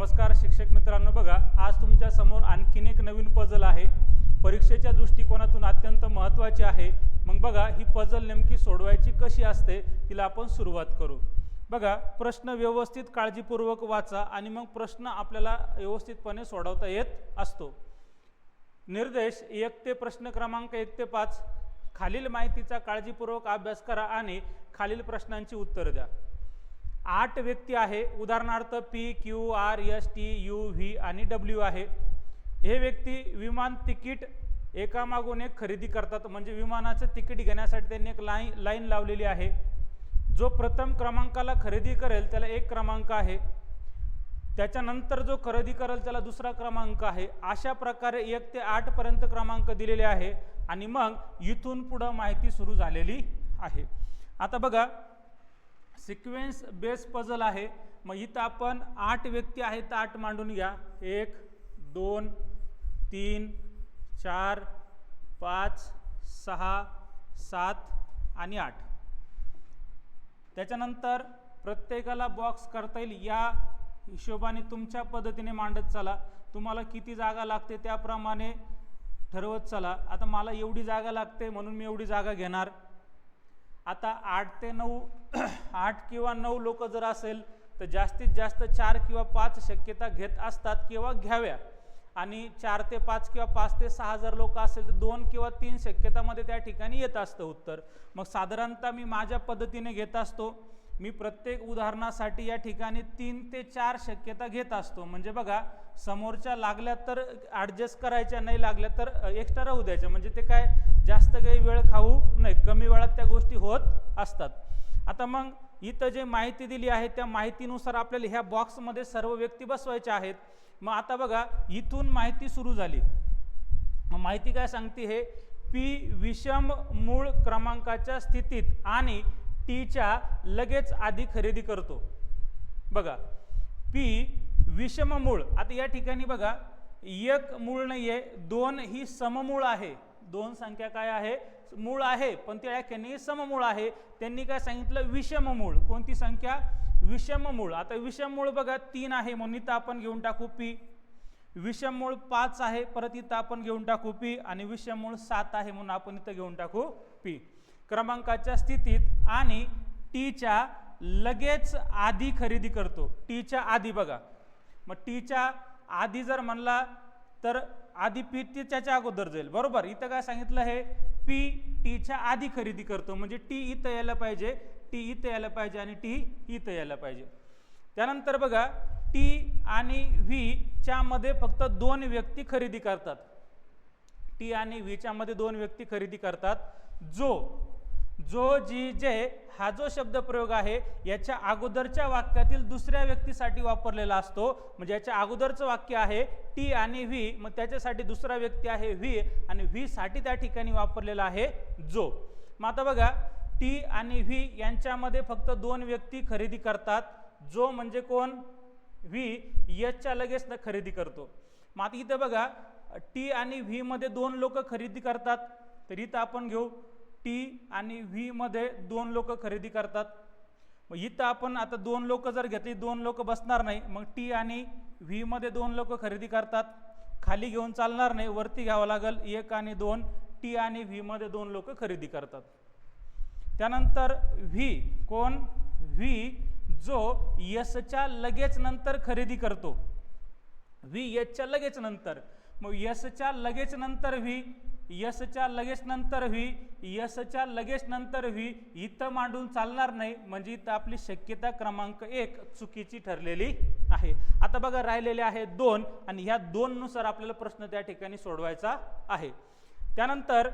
नमस्कार शिक्षक मित्रांनो बघा आज तुमच्यासमोर आणखीन एक नवीन पजल आहे. परीक्षेच्या दृष्टिकोनातून अत्यंत महत्त्वाची आहे. मग बघा ही पजल नेमकी सोडवायची कशी असते तिला आपण सुरुवात करू. बघा प्रश्न व्यवस्थित काळजीपूर्वक वाचा आणि मग प्रश्न आपल्याला व्यवस्थितपणे सोडवता येत असतो. निर्देश एक ते प्रश्न क्रमांक एक ते पाच. खालील माहितीचा काळजीपूर्वक अभ्यास करा आणि खालील प्रश्नांची उत्तरं द्या. आठ व्यक्ती आहे. उदाहरणार्थ P Q R S T U V आणि डब्ल्यू आहे. हे व्यक्ती विमान तिकीट एकामागून एक खरेदी करतात. म्हणजे विमानाचं तिकीट घेण्यासाठी त्यांनी एक लाईन लाईन लावलेली आहे. जो प्रथम क्रमांकाला खरेदी करेल त्याला एक क्रमांक आहे. त्याच्यानंतर जो खरेदी करेल त्याला दुसरा क्रमांक आहे. अशा प्रकारे एक ते आठपर्यंत क्रमांक दिलेले आहे. आणि मग इथून पुढं माहिती सुरू झालेली आहे. आता बघा सिक्वेन्स बेस पझल आहे. मग इथं आपण आठ व्यक्ती आहेत तर आठ मांडून घ्या. एक दोन तीन चार पाच सहा सात आणि आठ. त्याच्यानंतर प्रत्येकाला बॉक्स करता येईल. या हिशोबाने तुमच्या पद्धतीने मांडत चला. तुम्हाला किती जागा लागते त्याप्रमाणे ठरवत चला. आता मला एवढी जागा लागते म्हणून मी एवढी जागा घेणार. आता आठ ते नऊ आठ किंवा नऊ लोक जर असेल तर जास्तीत जास्त चार किंवा पाच शक्यता घेत असतात किंवा घ्याव्या. आणि चार ते पाच किंवा पाच ते सहा हजार लोक असेल तर दोन किंवा तीन शक्यतामध्ये त्या ठिकाणी येत असतं उत्तर. मग साधारणतः मी माझ्या पद्धतीने घेत असतो. मी प्रत्येक उदाहरणासाठी या ठिकाणी तीन ते चार शक्यता घेत असतो. म्हणजे बघा समोरच्या लागल्या तर ॲडजस्ट करायच्या नाही लागल्या तर एक्स्ट्रा राहू द्यायच्या. म्हणजे ते काय जास्त काही वेळ खाऊ नाही कमी वेळात त्या गोष्टी होत असतात. आता मग इथं जे माहिती दिली आहे त्या माहितीनुसार आपल्याला ह्या बॉक्समध्ये सर्व व्यक्ती बसवायच्या आहेत. मग आता बघा इथून माहिती सुरू झाली. मग माहिती काय सांगते हे? पी विषम मूळ क्रमांकाच्या स्थितीत आणि टीच्या लगेच आधी खरेदी करतो. बघा पी विषम मूळ आता या ठिकाणी बघा एक मूळ नाही आहे दोन ही सममूळ आहे. दोन संख्या काय आहे? मूळ आहे पण त्या ठिकाणी सममूळ आहे. त्यांनी काय सांगितलं? विषम मूळ कोणती संख्या? विषम मूळ आता विषम मूळ बघा तीन आहे म्हणून इथं आपण घेऊन टाकू पी. विषम मूळ पाच आहे परत इथं आपण घेऊन टाकू पी. आणि विषम मूळ सात आहे म्हणून आपण इथं घेऊन टाकू पी. क्रमांकाच्या स्थितीत आणि टीच्या लगेच आधी खरेदी करतो. टीच्या आधी बघा. मग टीच्या आधी जर म्हणला तर आधी पी टीच्याच्या अगोदर जाईल. बरोबर? इथं काय सांगितलं हे पी टीच्या आधी खरेदी करतो. म्हणजे टी इथं यायला पाहिजे टी इथं यायला पाहिजे आणि टी इथं यायला पाहिजे. त्यानंतर बघा टी आणि व्हीच्या मध्ये फक्त दोन व्यक्ती खरेदी करतात. टी आणि व्हीच्या मध्ये दोन व्यक्ती खरेदी करतात. जो जो जी जे हा जो शब्द प्रयोग आहे याच्या अगोदरच्या वाक्यातील दुसऱ्या व्यक्तीसाठी वापरलेला असतो. म्हणजे याच्या अगोदरचं वाक्य आहे टी आणि व्ही मग त्याच्यासाठी दुसरा व्यक्ती आहे व्ही आणि व्हीसाठी त्या ठिकाणी वापरलेला आहे जो. मग आता बघा टी आणि व्ही यांच्यामध्ये फक्त दोन व्यक्ती खरेदी करतात. जो म्हणजे कोण? व्ही एचच्या लगेच न खरेदी करतो. मग आता इथं बघा टी आणि व्हीमध्ये दोन लोक खरेदी करतात. तर इथं आपण घेऊ. टी आणि व्हीमध्ये दोन लोक खरेदी करतात. मग इथं आपण आता दोन लोक जर घेतली दोन लोक बसणार नाही मग टी आणि व्हीमध्ये दोन लोक खरेदी करतात. खाली घेऊन चालणार नाही वरती घ्यावं लागेल. एक आणि दोन टी आणि व्हीमध्ये दोन लोक खरेदी करतात. त्यानंतर व्ही कोण? व्ही जो यसच्या लगेच नंतर खरेदी करतो. व्ही एचच्या लगेच नंतर. मग यसच्या लगेच नंतर व्ही यसच्या लगेच नंतर व्ही यसच्या लगेच नंतर व्ही इथं मांडून चालणार नाही. म्हणजे इथं आपली शक्यता क्रमांक एक चुकीची ठरलेली आहे. आता बघा राहिलेले आहे दोन आणि ह्या दोननुसार आपल्याला प्रश्न त्या ठिकाणी सोडवायचा आहे. त्यानंतर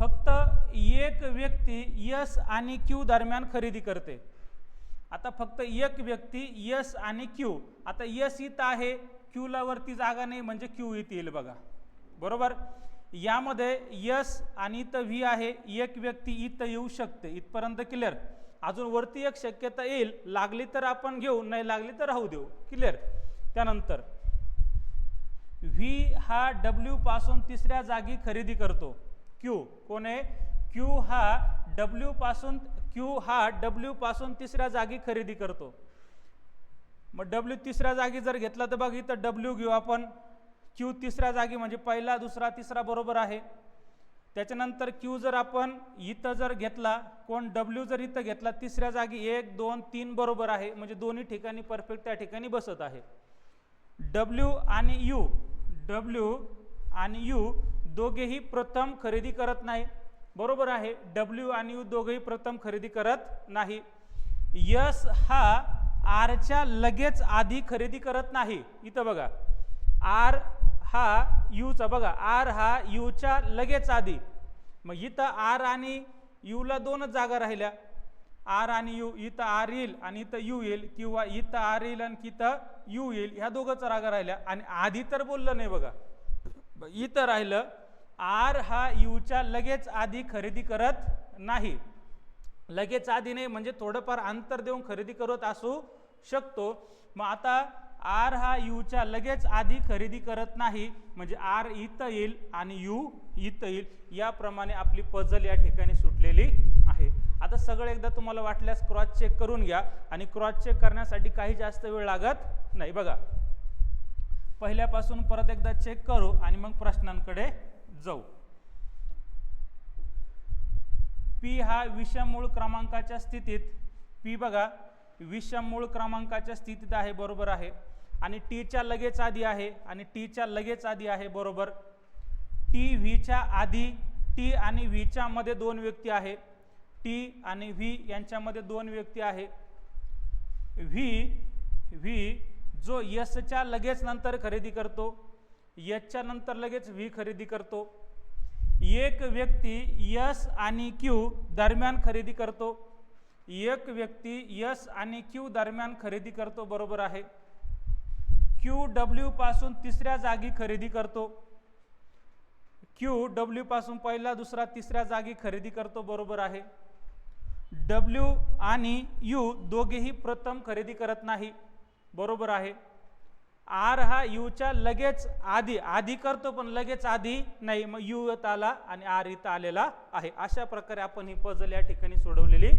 फक्त एक व्यक्ती यस आणि क्यू दरम्यान खरेदी करते. आता फक्त एक व्यक्ती यस आणि क्यू. आता यस इथं आहे क्यूला वरती जागा नाही म्हणजे क्यू इथे येईल बघा. बरोबर? यामध्ये यस आणि इथं व्ही आहे. एक व्यक्ती इथं येऊ शकते. इथपर्यंत क्लिअर अजून वरती एक शक्यता येईल. लागली तर आपण घेऊ नाही लागली तर राहू देऊ. क्लिअर त्यानंतर व्ही हा डब्ल्यू पासून तिसऱ्या जागी खरेदी करतो. क्यू कोण आहे? क्यू हा डब्ल्यू पासून क्यू हा डब्ल्यू पासून तिसऱ्या जागी खरेदी करतो. मग डब्ल्यू तिसऱ्या जागी जर घेतला तर बघ इथं डब्ल्यू घेऊ आपण. क्यू तिसऱ्या जागी म्हणजे पहिला दुसरा तिसरा बरोबर आहे. त्याच्यानंतर क्यू जर आपण इथं जर घेतला कोण डब्ल्यू जर इथं घेतला तिसऱ्या जागी एक दोन तीन बरोबर आहे. म्हणजे दोन्ही ठिकाणी परफेक्ट त्या ठिकाणी बसत आहे. डब्ल्यू आणि यू डब्ल्यू आणि यू दोघेही प्रथम खरेदी करत नाही. बरोबर आहे. डब्ल्यू आणि यू दोघेही प्रथम खरेदी करत नाही. यस हा आरच्या लगेच आधी खरेदी करत नाही. इथं बघा. आर हा यूचा बघा. आर हा यूच्या लगेच आधी. मग इथं आर आणि यूला दोनच जागा राहिल्या. आर आणि यू इथं आर येईल आणि इथं यू येईल किंवा इथं आर येईल आणि इथं यू येईल ह्या दोघंच रागा राहिल्या. आणि आधी तर बोललं नाही बघा. इथं राहिलं आर हा यूच्या लगेच आधी खरेदी करत नाही. लगेच आधी नाही म्हणजे थोडंफार अंतर देऊन खरेदी करत असू शकतो. मग आता आर हा यूच्या लगेच आधी खरेदी करत नाही म्हणजे आर इथं येईल आणि यू इथं येईल याप्रमाणे आपली पजल या ठिकाणी सुटलेली आहे. आता सगळं एकदा तुम्हाला वाटल्यास क्रॉस चेक करून घ्या आणि क्रॉस चेक करण्यासाठी काही जास्त वेळ लागत नाही. बघा पहिल्यापासून परत एकदा चेक करू आणि मग प्रश्नांकडे जाऊ. पी हा विषमूळ क्रमांकाच्या स्थितीत पी बघा विषमूळ क्रमांकाच्या स्थितीत आहे बरोबर आहे. आणि टीच्या लगेच आधी आहे आणि टीच्या लगेच आधी आहे बरोबर. टी व्हीच्या आधी टी आणि व्हीच्या मध्ये दोन व्यक्ती आहे. टी आणि व्ही यांच्यामध्ये दोन व्यक्ती आहे. व्ही व्ही जो यसच्या लगेच नंतर खरेदी करतो यसच्या नंतर लगेच व्ही खरेदी करतो. एक व्यक्ती यस आणि क्यू दरम्यान खरेदी करतो. एक व्यक्ती यस आणि क्यू दरम्यान खरेदी करतो बरोबर आहे. क्यू डब्ल्यू पासून तिसऱ्या जागी खरेदी करतो. क्यू डब्ल्यू पासून पहिला दुसरा तिसऱ्या जागी खरेदी करतो बरोबर आहे. डब्ल्यू आणि यू दोघेही प्रथम खरेदी करत नाही बरोबर आहे. आर हा यूच्या लगेच आधी आधी करतो पण लगेच आधी नाही मग यू येत आला आणि आर इथं आलेला आहे. अशा प्रकारे आपण ही पजल या ठिकाणी सोडवलेली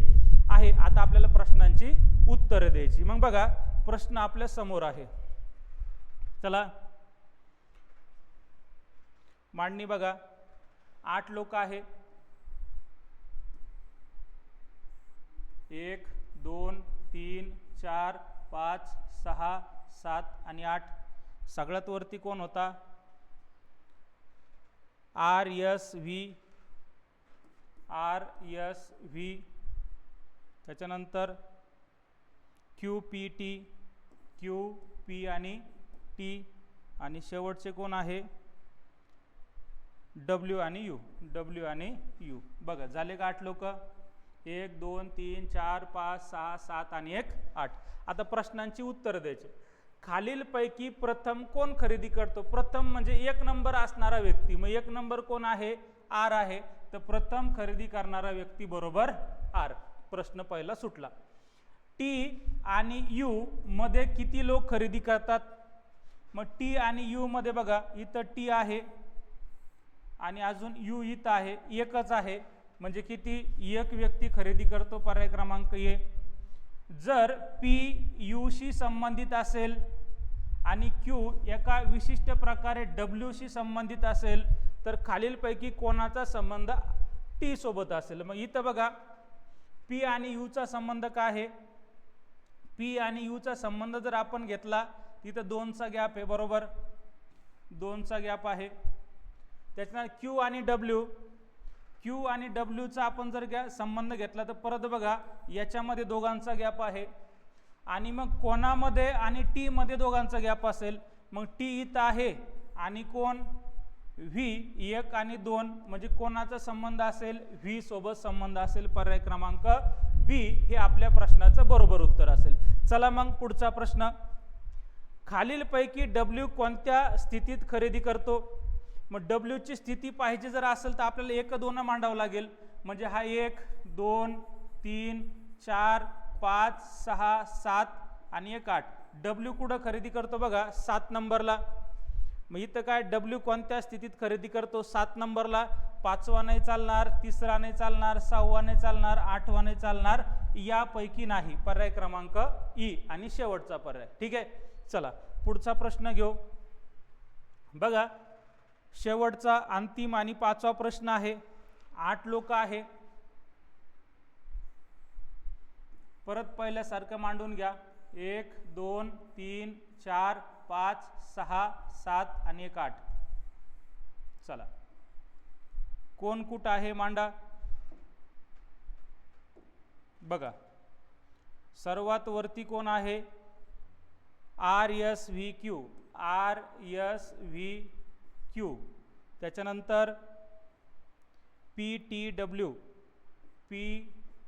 आहे. आता आपल्याला प्रश्नांची उत्तरं द्यायची. मग बघा प्रश्न आपल्यासमोर आहे. चला. मांडणी बघा. आठ लोक आहे. एक दोन तीन चार पाच सहा सात आणि आठ. सगळ्यात वरती कोण होता? R S V. R S V. त्याच्यानंतर Q P T Q P आणि टी. आणि शेवटचे कोण आहे? डब्ल्यू आणि यू. डब्ल्यू आणि यू. बघा झाले का आठ लोक? एक दोन तीन चार पाच सहा सात आणि एक आठ. आता प्रश्नांची उत्तरं द्यायची. खालीलपैकी प्रथम कोण खरेदी करतो? प्रथम म्हणजे एक नंबर असणारा व्यक्ती. मग एक नंबर कोण आहे? आर आहे. तर प्रथम खरेदी करणारा व्यक्ती बरोबर आर. प्रश्न पहिला सुटला. टी आणि यू मध्ये किती लोक खरेदी करतात? मग टी आणि यू मध्ये बघा इथं टी आहे आणि अजून यू इथं आहे. एकच आहे. म्हणजे किती? एक व्यक्ती खरेदी करतो पर्याय क्रमांक ये जर पी यूशी संबंधित असेल आणि क्यू एका विशिष्ट प्रकारे डब्ल्यूशी संबंधित असेल तर खालीलपैकी कोणाचा संबंध टी सोबत असेल? मग इथं बघा पी आणि यूचा संबंध काय आहे? पी आणि यूचा संबंध जर आपण घेतला तिथं दोनचा गॅप आहे बरोबर? दोनचा गॅप आहे. त्याच्यानंतर क्यू आणि डब्ल्यू क्यू आणि डब्ल्यूचा आपण जर गॅ संबंध घेतला तर परत बघा याच्यामध्ये दोघांचा गॅप आहे. आणि मग कोणामध्ये आणि टीमध्ये दोघांचा गॅप असेल मग टी इथं आहे आणि कोण? व्ही एक आणि दोन. म्हणजे कोणाचा संबंध असेल? व्ही सोबत संबंध असेल पर्याय क्रमांक बी हे आपल्या प्रश्नाचं बरोबर उत्तर असेल. चला मग पुढचा प्रश्न. खालीलपैकी डब्ल्यू कोणत्या स्थितीत खरेदी करतो? मग डब्ल्यूची स्थिती पाहिजे जर असेल तर आपल्याला एक दोन मांडावं लागेल. म्हणजे हा एक दोन तीन चार पाच सहा सात आणि एक आठ. डब्ल्यू कुठं खरेदी करतो बघा सात नंबरला. मग इथं काय डब्ल्यू कोणत्या स्थितीत खरेदी करतो? सात नंबरला. पाचवा नाही चालणार तिसरा नाही चालणार सहावा नाही चालणार आठवा नाही चालणार यापैकी नाही. पर्याय क्रमांक ई आणि शेवटचा पर्याय. ठीक आहे? चला पुढचा प्रश्न घेऊ. बघा शेवटचा अंतिम आणि पाचवा प्रश्न आहे. आठ लोक आहे. परत पहिल्यासारखं मांडून घ्या. एक दोन तीन चार पाच सहा सात आणि एक आठ. चला. कोण कुठं आहे मांडा? बघा. सर्वात वरती कोण आहे? R S V Q. R S V Q. त्याच्यानंतर P T W P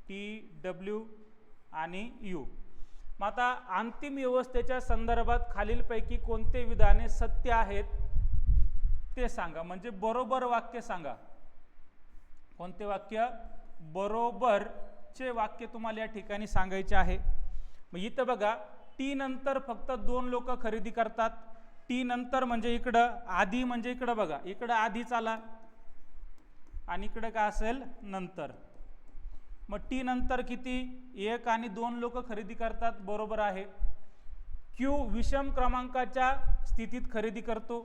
T W आणि यू. मग आता अंतिम व्यवस्थेच्या संदर्भात खालीलपैकी कोणते विधाने सत्य आहेत ते सांगा. म्हणजे बरोबर वाक्य सांगा. कोणते वाक्य? बरोबरचे वाक्य तुम्हाला या ठिकाणी सांगायचे आहे. मग इथं बघा टी नंतर फक्त दोन लोक खरेदी करतात. टी नंतर म्हणजे इकडं आधी म्हणजे इकडं बघा. इकडं आधीच आला आणि इकडं काय असेल? नंतर. मग टी नंतर किती? एक आणि दोन लोक खरेदी करतात बरोबर आहे. क्यू विषम क्रमांकाच्या स्थितीत खरेदी करतो.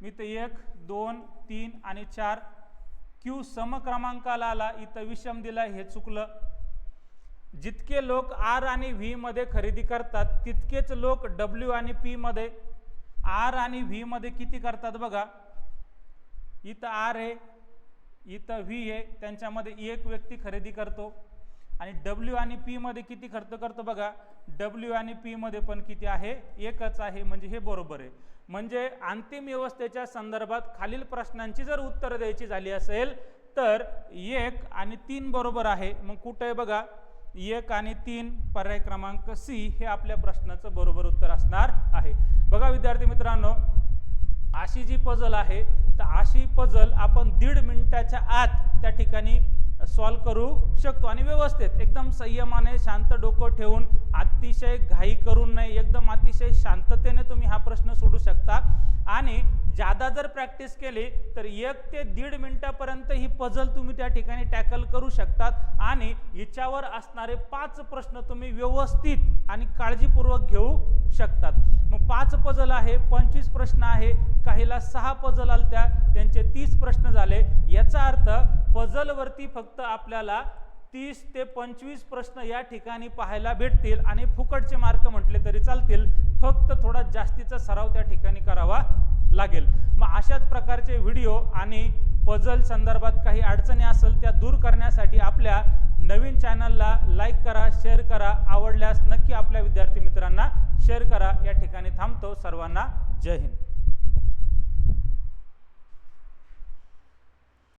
मी तर एक दोन तीन आणि चार. क्यू सम क्रमांकाला आला इथं विषम दिला हे चुकलं. जितके लोक आर आणि व्हीमध्ये खरेदी करतात तितकेच लोक डब्ल्यू आणि पीमध्ये आर आणि व्हीमध्ये किती करतात बघा. इथं आर आहे इथं व्ही आहे त्यांच्यामध्ये एक व्यक्ती खरेदी करतो. आणि डब्ल्यू आणि पीमध्ये किती खर्च करतो बघा. डब्ल्यू आणि पीमध्ये पण किती आहे? एकच आहे म्हणजे हे बरोबर आहे. म्हणजे अंतिम व्यवस्थेच्या संदर्भात खालील प्रश्नांची जर उत्तरं द्यायची झाली असेल तर एक आणि तीन बरोबर आहे. मग कुठं आहे बघा? एक आणि तीन पर्याय क्रमांक सी हे आपल्या प्रश्नाचं बरोबर उत्तर असणार आहे. बघा विद्यार्थी मित्रांनो अशी जी पजल आहे तर अशी पजल आपण दीड मिनिटाच्या आत त्या ठिकाणी सॉल्व करू शकतो आणि व्यवस्थित एकदम संयमाने शांत डोकं ठेवून अतिशय घाई करून नाही एकदम अतिशय शांततेने तुम्ही हा प्रश्न सोडू शकता. आणि जर प्रॅक्टिस केली तर एक ते दीड मिनिटापर्यंत ही पझल तुम्ही त्या ठिकाणी टॅकल करू शकतात आणि हिच्यावर असणारे पाच प्रश्न तुम्ही व्यवस्थित आणि काळजीपूर्वक घेऊ शकतात. मग पाच पझल आहे पंचवीस प्रश्न आहे काहीला सहा पझल आलत्या त्यांचे तीस प्रश्न झाले. याचा अर्थ पझलवरती फक्त आपल्याला तीस ते पंचवीस प्रश्न या ठिकाणी पाहायला भेटतील आणि फुकटचे मार्क म्हटले तरी चालतील. फक्त थोडा जास्तीचा सराव त्या ठिकाणी करावा लागेल. मग अशाच प्रकारचे व्हिडिओ आणि पझल संदर्भात काही अडचणी असेल त्या दूर करण्यासाठी आपल्या नवीन चॅनलला लाईक करा शेअर करा. आवडल्यास नक्की आपल्या विद्यार्थी मित्रांना शेअर करा. या ठिकाणी थांबतो. सर्वांना जय हिंद.